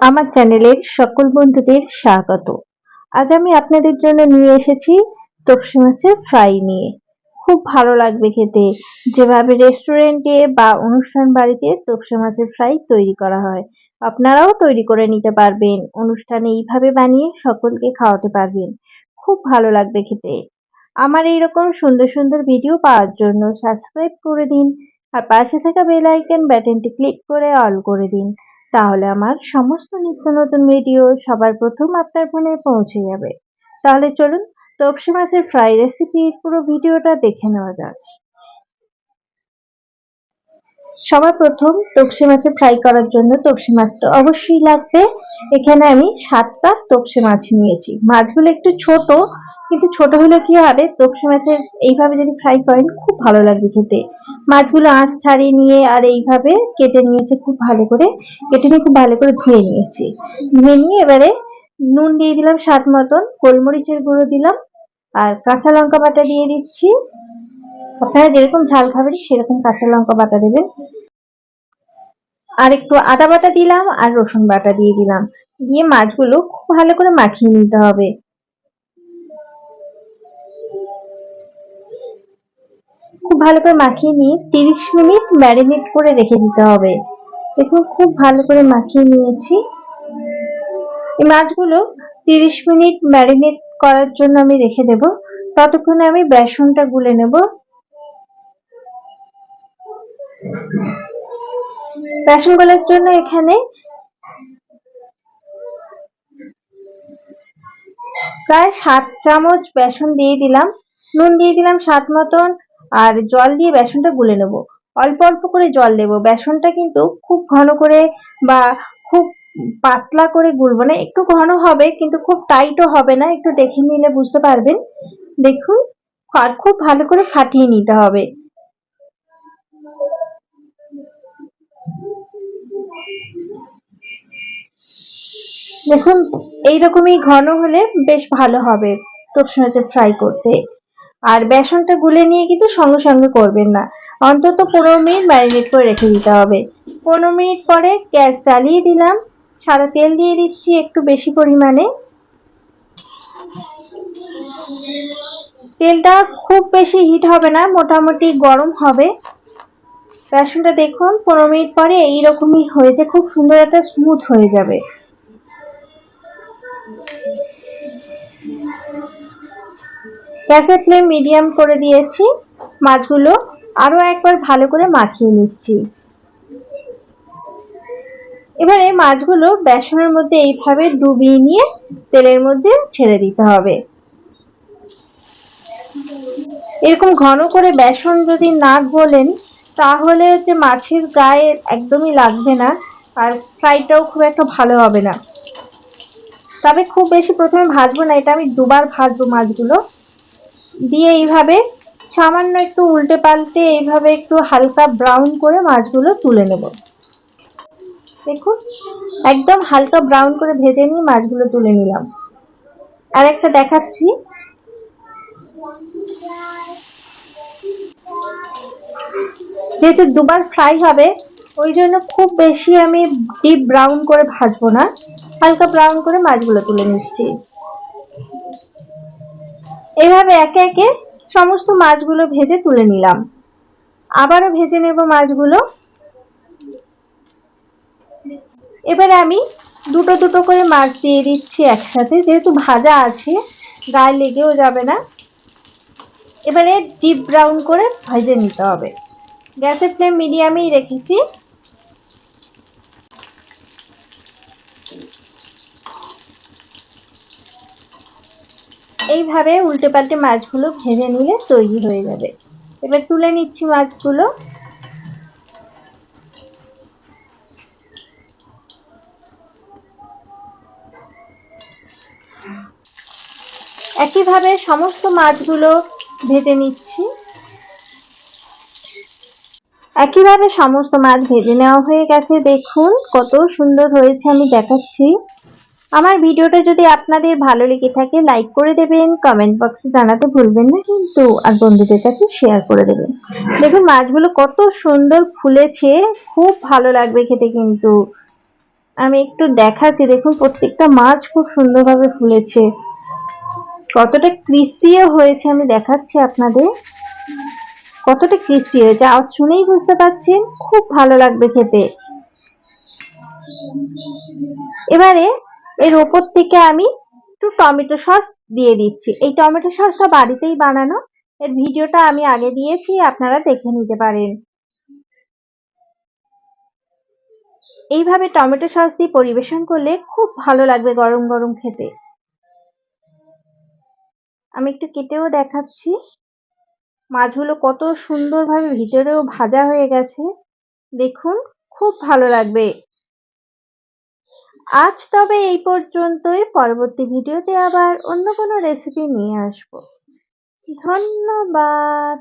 আমার চ্যানেলের সকল বন্ধুদের স্বাগত। আজ আমি আপনাদের জন্য নিয়ে এসেছি তপসি মাছের ফ্রাই নিয়ে। খুব ভালো লাগবে খেতে। যেভাবে রেস্টুরেন্টে বা অনুষ্ঠান বাড়িতে তপসি মাছের ফ্রাই তৈরি করা হয়, আপনারাও তৈরি করে নিতে পারবেন। অনুষ্ঠানে এইভাবে বানিয়ে সকলকে খাওয়াতে পারবেন। খুব ভালো লাগবে খেতে। আমার এইরকম সুন্দর সুন্দর ভিডিও পাওয়ার জন্য সাবস্ক্রাইব করে দিন আর পাশে থাকা বেল আইকন বাটনটি ক্লিক করে অল করে দিন। তাহলে আমার সমস্ত নিত্য নতুন ভিডিও সবার প্রথম আপনার ফোনে পৌঁছে যাবে। তাহলে চলুন তপসি মাছের ফ্রাই রেসিপির পুরো ভিডিওটা দেখে নেওয়া যাক। সবার প্রথম তপসি মাছের ফ্রাই করার জন্য তপসি মাছ তো অবশ্যই লাগবে। এখানে আমি সাতটা তপসি মাছ নিয়েছি। মাছগুলো একটু ছোট, কিন্তু ছোট হলে কি হবে? তপসি মাছের এইভাবে যদি ফ্রাই করেন খুব ভালো লাগবে খেতে। মাছগুলো আঁশ ছাড়িয়ে নিয়ে আর এইভাবে কেটে নিয়েছে খুব ভালো করে। কেটে নিয়ে খুব ভালো করে ধুয়ে নিয়েছি। ধুয়ে নিয়ে এবারে নুন দিয়ে দিলাম স্বাদ মতন, গোলমরিচের গুঁড়ো দিলাম আর কাঁচা লঙ্কা বাটা দিয়ে দিচ্ছি। আপনারা যেরকম ঝাল খাবেন সেরকম কাঁচা লঙ্কা বাটা দেবেন। আর একটু আদা বাটা দিলাম আর রসুন বাটা দিয়ে দিলাম। দিয়ে মাছগুলো খুব ভালো করে মাখিয়ে নিতে হবে। খুব ভালো করে মাখিয়ে নিয়ে তিরিশ মিনিট ম্যারিনেট করে রেখে দিতে হবে। দেখুন, খুব ভালো করে মাখিয়ে নিয়েছি। এই মাছগুলো তিরিশ মিনিট ম্যারিনেট করার জন্য আমি রেখে দেব। ততক্ষণে আমি বেসনটা গুলে নেব। বেসন গলার জন্য এখানে প্রায় সাত চামচ বেসন দিয়ে দিলাম। নুন দিয়ে দিলাম স্বাদ মতন। আর জল দিয়ে বেসনটা গুলে নেব। অল্প অল্প করে জল দেব। বেসনটা কিন্তু খুব ঘন করে বা খুব পাতলা করে গুলবো না। একটু ঘন হবে, কিন্তু খুব টাইটও হবে না। একটু দেখে নিলে বুঝতে পারবেন। দেখুন, আর খুব ভালো করে ফাটিয়ে নিতে হবে। দেখুন, এইরকমই ঘন হলে বেশ ভালো হবে। তপসি মাছের ফ্রাই করতে। আর বেসনটা গুলে নিয়ে কিন্তু সঙ্গে সঙ্গে করবেন না। অন্তত পনেরো মিনিট ম্যারিনেট করে রেখে দিতে হবে। পনেরো মিনিট পরে গ্যাস জ্বালিয়ে দিলাম। সাদা তেল দিয়ে দিচ্ছি একটু বেশি পরিমাণে। তেলটা খুব বেশি হিট হবে না, মোটামুটি গরম হবে। বেসনটা দেখুন, পনেরো মিনিট পরে এইরকমই হয়েছে খুব সুন্দর একটা স্মুথ হয়ে যাবে। গ্যাসের ফ্লেম মিডিয়াম করে দিয়েছি। মাছগুলো আরও একবার ভালো করে মাখিয়ে নিচ্ছি। এবারে মাছগুলো বেসনের মধ্যে এইভাবে ডুবিয়ে নিয়ে তেলের মধ্যে ছেড়ে দিতে হবে। এরকম ঘন করে বেসন যদি না গোলেন, তাহলে হচ্ছে মাছের গায়ে একদমই লাগবে না আর ফ্রাইটাও খুব একটা ভালো হবে না। তবে খুব বেশি প্রথমে ভাজবো না, এটা আমি দুবার ভাজবো মাছগুলো। দিয়ে এইভাবে সামান্য একটু উল্টে পাল্টে এইভাবে একটু হালকা ব্রাউন করে মাছগুলো তুলে নেব। দেখুন, একদম হালকা ব্রাউন করে ভেজে নিয়ে মাছগুলো তুলে নিলাম। আর একটা দেখাচ্ছি। যেহেতু দুবার ফ্রাই হবে, ওই জন্য খুব বেশি আমি ডিপ ব্রাউন করে ভাজবো না। হালকা ব্রাউন করে মাছগুলো তুলে নিচ্ছি। এভাবে একে একে সমস্ত মাছগুলো ভেজে তুলে নিলাম। আবারও ভেজে নেব মাছগুলো। এবারে আমি দুটো দুটো করে মাছ দিয়ে দিচ্ছি একসাথে। যেহেতু ভাজা আছে, গায়ে লেগেও যাবে না। এবারে ডিপ ব্রাউন করে ভেজে নিতে হবে। গ্যাসের ফ্লেম মিডিয়ামেই রেখেছি। এইভাবে উল্টে পাল্টে মাছগুলো ভেজে নিলে তৈরি হয়ে যাবে। এবার তুলে নিচ্ছি মাছগুলো। একইভাবে সমস্ত মাছগুলো ভেজে নিচ্ছি। একইভাবে সমস্ত মাছ ভেজে নেওয়া হয়ে গেছে। দেখুন কত সুন্দর হয়েছে, আমি দেখাচ্ছি। আমার ভিডিওটা যদি আপনাদের ভালো লেগে থাকে লাইক করে দেবেন কমেন্ট বক্সে জানাতে ভুলবেন না, কিন্তু আর বন্ধুদের কাছে শেয়ার করে দেবেন। দেখুন, মাছগুলো কত সুন্দর ফুলেছে, খুব ভালো লাগবে খেতে কিন্তু। আমি একটু দেখাচ্ছি, দেখুন, প্রত্যেকটা মাছ খুব সুন্দরভাবে ফুলেছে। কতটা ক্রিস্পিও হয়েছে, আমি দেখাচ্ছি আপনাদের। কতটা ক্রিস্পি হয়েছে, আওয়াজ শুনেই বুঝতে পারছেন, খুব ভালো লাগবে খেতে। এবারে এর ওপর থেকে আমি একটু টমেটো সস দিয়ে দিচ্ছি। এই টমেটো সসটা বাড়িতেই বানানো। এর ভিডিওটা আমি আগে দিয়েছি, আপনারা দেখে নিতে পারেন। এইভাবে টমেটো সস দিয়ে পরিবেশন করলে খুব ভালো লাগবে গরম গরম খেতে। আমি একটু কেটেও দেখাচ্ছি। মাছগুলো কত সুন্দরভাবে ভিতরেও ভাজা হয়ে গেছে। দেখুন, খুব ভালো লাগবে। আজ তবে এই পর্যন্তই। পরবর্তী ভিডিওতে আবার অন্য কোনো রেসিপি নিয়ে আসব। ধন্যবাদ।